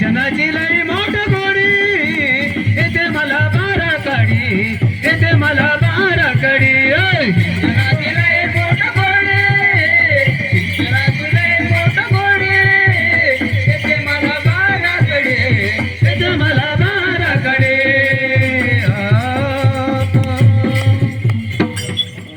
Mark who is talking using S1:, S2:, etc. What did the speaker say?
S1: जनाची लाई मोठ गोडी. येते मला बारा काडी. येते मला बारा कडी.